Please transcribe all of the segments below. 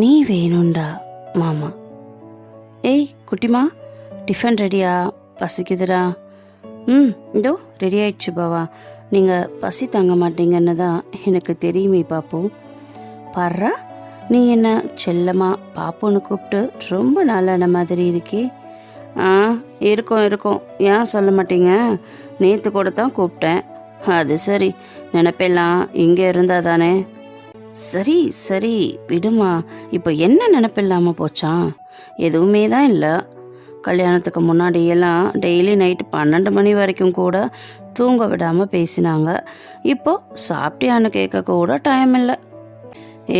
நீ வேணும்டா மாமா. ஏய் குட்டிமா டிஃபன் ரெடியா? பசிக்குதுடா. ம் இதோ ரெடி ஆயிடுச்சு பாவா. நீங்கள் பசி தாங்க மாட்டீங்கன்னு தான் எனக்கு தெரியுமே பாப்போ. பாடுறா நீ என்ன செல்லமா பாப்போன்னு கூப்பிட்டு ரொம்ப நாளான மாதிரி இருக்கே. ஆ இருக்கும் இருக்கும். ஏன் சொல்ல மாட்டீங்க? நேற்று கூட தான் கூப்பிட்டேன். அது சரி நினப்பெல்லாம் இங்கே இருந்தால் தானே. சரி சரி விடுமா. இப்போ என்ன நினப்பில்லாம போச்சான் எதுவுமே தான் இல்லை. கல்யாணத்துக்கு முன்னாடியெல்லாம் டெய்லி நைட்டு பன்னெண்டு மணி வரைக்கும் கூட தூங்க விடாமல் பேசினாங்க. இப்போ சாப்பிட்டியான்னு கேட்க கூட டைம் இல்லை.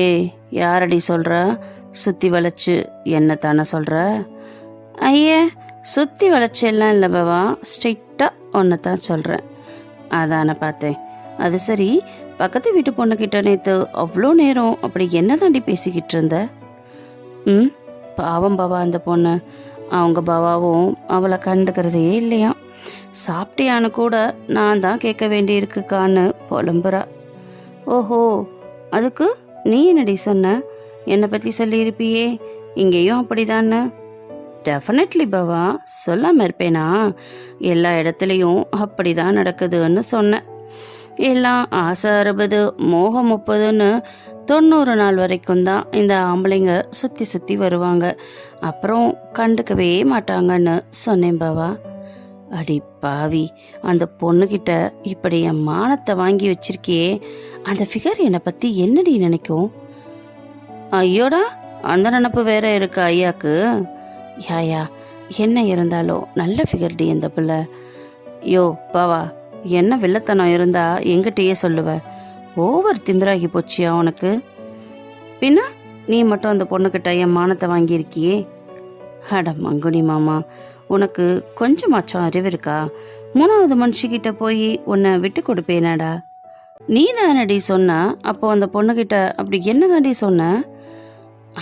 ஏய் யாரடி சொல்கிற சுற்றி வளைச்சு. என்ன தானே சொல்கிற ஐயே சுற்றி வளைச்சு எல்லாம் இல்லை பவா. ஸ்ட்ரிக்டாக ஒன்று தான் சொல்கிறேன் அதானே பார்த்தேன். அது சரி. பக்கத்து வீட்டு பொண்ணுக்கிட்ட நேற்று அவ்வளோ நேரம் அப்படி என்ன தாண்டி பேசிக்கிட்டு இருந்த? ம் பாவம் பாவா அந்த பொண்ணு. அவங்க பாவாவும் அவளை கண்டுக்கிறதே இல்லையா? சாப்பிட்டியான்னு கூட நான் தான் கேட்க வேண்டியிருக்குக்கான்னு புலம்புறா. ஓஹோ அதுக்கு நீ என்னடி சொன்ன? என்னை பற்றி சொல்லியிருப்பியே இங்கேயும் அப்படிதானே டெஃபினெட்லி பவா சொல்லாமல் இருப்பேனா? எல்லா இடத்துலையும் அப்படி தான் நடக்குதுன்னு சொன்னேன் எல்லாம் ஆசை அறுபது மோகம் முப்பதுன்னு தொண்ணூறு நாள் வரைக்கும் தான் இந்த ஆம்பளைங்க சுற்றி சுற்றி வருவாங்க. அப்புறம் கண்டுக்கவே மாட்டாங்கன்னு சொன்னேன் பாவா. அடி பாவி அந்த பொண்ணுகிட்ட இப்படி என் மானத்தை வாங்கி வச்சிருக்கியே அந்த ஃபிகர் என்னை பற்றி என்னடி நினைக்கும்? ஐயோடா அந்த நினப்பு வேற இருக்கா ஐயாக்கு. யாயா என்ன இருந்தாலும் நல்ல ஃபிகர் டி இந்த பிள்ளை. யோ பாவா என்ன வில்லத்தனம் இருந்தா எங்கிட்டயே சொல்லுவ. ஓவர் திமிராகி போச்சியா உனக்கு? பின்ன நீ மட்டும் அந்த பொண்ணுக்கிட்ட என் மானத்தை வாங்கியிருக்கியே? அட மங்குனி மாமா உனக்கு கொஞ்சமாச்சும் அறிவு இருக்கா? மூணாவது மனுஷிக்கிட்ட போய் உன்னை விட்டு கொடுப்பேனாடா. நீ தானடி சொன்ன அப்போ அந்த பொண்ணுக்கிட்ட அப்படி என்ன தாண்டி சொன்ன?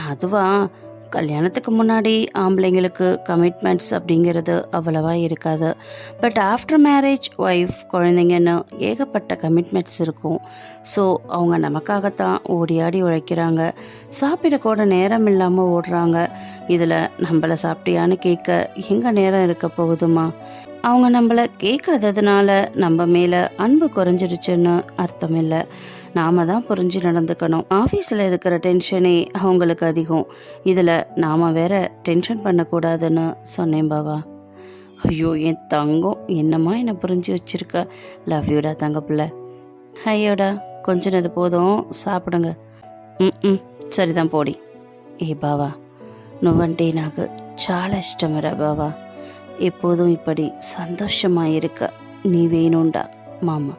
அதுவா கல்யாணத்துக்கு முன்னாடி ஆம்பளைங்களுக்கு கமிட்மெண்ட்ஸ் அப்படிங்கிறது அவ்வளவா இருக்காது. பட் ஆஃப்டர் மேரேஜ் ஒய்ஃப் குழந்தைங்கன்னு ஏகப்பட்ட கமிட்மெண்ட்ஸ் இருக்கும். ஸோ அவங்க நமக்காகத்தான் ஓடி ஆடி உழைக்கிறாங்க. சாப்பிடக்கூட நேரம் இல்லாமல் ஓடுறாங்க. இதில் நம்மளை சாப்பிட்டியான்னு கேட்க எங்கே நேரம் இருக்க போகுதுமா? அவங்க நம்மளை கேட்காததுனால நம்ம மேலே அன்பு குறைஞ்சிருச்சுன்னு அர்த்தம் இல்லை. நாம தான் புரிஞ்சு நடந்துக்கணும். ஆஃபீஸில் இருக்கிற டென்ஷனே அவங்களுக்கு அதிகம். இதில் நாம் வேற டென்ஷன் பண்ணக்கூடாதுன்னு சொன்னேன் பாவா ஐயோ என் தங்கம் என்னம்மா என்னை புரிஞ்சு வச்சிருக்க லவ் யூடா தங்க பிள்ளை ஐயோடா கொஞ்ச நேரம் போதும் సాపిడుంగ మ్ సరిదాం పోడి ఏ బావా నువ్వంటే నాకు చాలా ఇష్టమరా బావా எப்போதும் இப்படி சந்தோஷமா இருக்க நீ வேணும்டா மாமா